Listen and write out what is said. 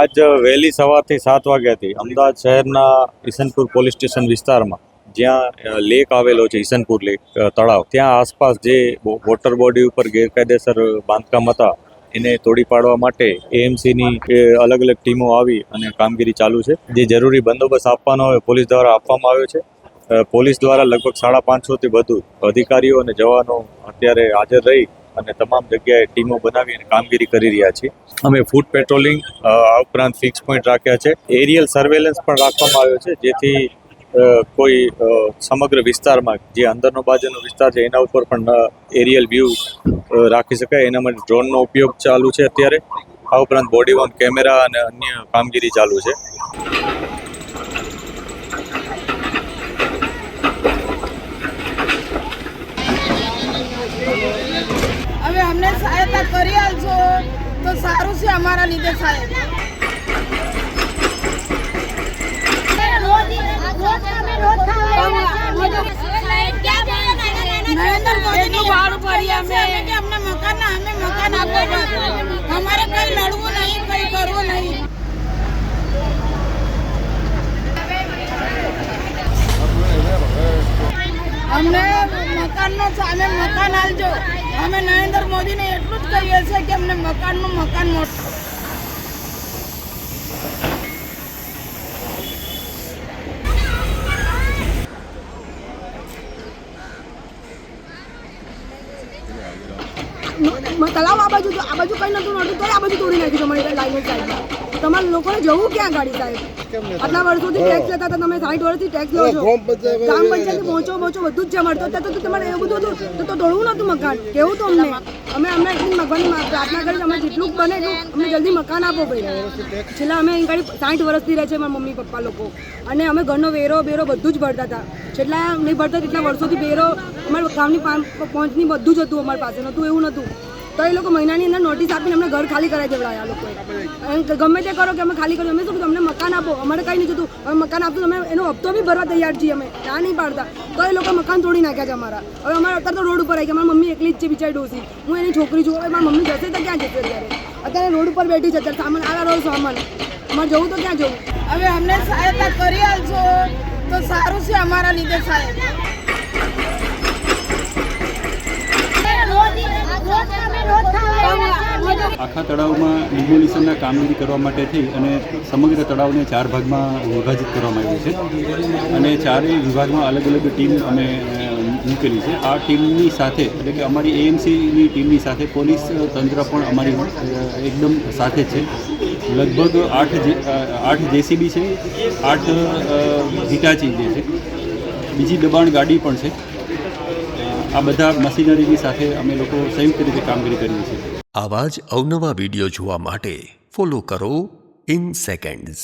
આજ વહેલી સવારથી સાત વાગ્યાથી અમદાવાદ શહેરના ઈસનપુર પોલીસ સ્ટેશન વિસ્તારમાં જ્યાં લેક આવેલો છે ઈસનપુર લેક તળાવ. ત્યાં આસપાસ જે વોટર બોડી ઉપર ગેરકાયદેસર બાંધકામ હતા, એને તોડી પાડવા માટે એએમસીની અલગ અલગ ટીમો આવી અને કામગીરી ચાલુ છે. જે જરૂરી બંદોબસ્ત આપવાનો હોય, પોલીસ દ્વારા આપવામાં આવ્યો છે. પોલીસ દ્વારા લગભગ સાડા પાંચસોથી વધુ અધિકારીઓ અને જવાનો અત્યારે હાજર રહી અને તમામ જગ્યાએ ટીમો બનાવી અને કામગીરી કરી રહ્યા છીએ. અમે ફૂડ પેટ્રોલિંગ આ ઉપરાંત ફિક્સ પોઈન્ટ રાખ્યા છે. એરિયલ સર્વેલન્સ પણ રાખવામાં આવ્યો છે, જેથી કોઈ સમગ્ર વિસ્તારમાં, જે અંદરનો બાજુનો વિસ્તાર છે, એના ઉપર પણ એરિયલ વ્યૂ રાખી શકાય. એના માટે ડ્રોનનો ઉપયોગ ચાલુ છે અત્યારે. આ ઉપરાંત બોડી ઓન કેમેરા અને અન્ય કામગીરી ચાલુ છે. હવે સહાયતા કરી આલશો તો સારું છે અમારા લીધે સાહેબ. નરેન્દ્ર મોદીનું અમે. કે અમને મકાન અમે મકાન આપો અમારે કઈ લડવું નહીં કઈ કરવું નહીં. અમને મકાનનો સામે મકાન આલજો. અમે નરેન્દ્ર મોદીને એટલું જ કહીએ છીએ કે અમને મકાનનું મકાન મોટું તળાવ આ બાજુ આ બાજુ કઈ નતું નડતું તો આ બાજુ તોડી નાખ્યું તમારી લાઈન સાઈડમાં તમારે લોકોને જવું ક્યાં ગાડી સાહેબ? આટલા વર્ષોથી ટેક્સ લેતા હતા તમે સાઠ વર્ષથી ટેક્સ લો છો. ગ્રામ પંચાયત પહોંચો પહોંચો બધું જ મળતો હતા તો તમારે એવું બધું હતું તો તો તોડવું નતું મકાન. કેવું તો અમને? અમે અમને એટલી ભગવાનની પ્રાર્થના કરી અમે જેટલું બને એટલું અમને જલ્દી મકાન આપો ભાઈ. છેલ્લા અમે અહીં ગાડી સાઠ વર્ષથી રહે છે મારા મમ્મી પપ્પા લોકો. અને અમે ઘરનો વેરો બેરો બધું જ ભરતા હતા. છેલ્લા નહીં ભરતા એટલા વર્ષોથી બેરો અમારા ગામની પહોંચની બધું જ હતું અમારી પાસે. નહોતું એવું નહોતું. તો એ લોકો મહિનાની અંદર નોટિસ આપીને ઘર ખાલી કરાવી દેવડાયા આ લોકોએ. ગમે તે કરો કે અમે ખાલી કર્યું અમે શું તમને મકાન આપો. અમારે કંઈ નહીં જોતું હવે મકાન આપતું અમે એનો હપ્તો બી ભરવા તૈયાર છીએ અમે. ના નહીં પાડતા. તો એ લોકો મકાન તોડી નાખ્યા છે અમારા. હવે અમારે અત્યારે તો રોડ ઉપર આવી ગયા. મારી મમ્મી એકલી જ છે બિચારી ડોસી. હું એની છોકરી છું. હવે મારી મમ્મી જશે તો ક્યાં જશે અત્યારે? અત્યારે રોડ ઉપર બેઠી છે અત્યારે સામાન આલા રહ્યો સામાન. અમારે જવું તો ક્યાં જવું? હવે અમને સહાયતા કરી આલશો તો સારું છે અમારા લીધે સાહેબ આખા તળાવમાં ડિમોલિશનના કામગીરી કરવા માટે થઈ અને સમગ્ર તળાવને ચાર ભાગમાં વિભાજિત કરવામાં આવ્યું છે. અને ચારેય વિભાગમાં અલગ અલગ ટીમ અમે મૂકેલી છે. આ ટીમની સાથે, એટલે કે અમારી એએમસીની ટીમની સાથે પોલીસ તંત્ર પણ અમારી એકદમ સાથે છે. લગભગ આઠ આઠ જેસીબી છે, આઠ હિટાચી જે છે. બીજી દબાણ ગાડી પણ છે. આ બધા મશીનરીની સાથે અમે લોકો સંયુક્ત રીતે કામગીરી કરીએ છીએ. આવા જ અવનવા વીડિયો જોવા માટે ફોલો કરો ઇન સેકન્ડ્સ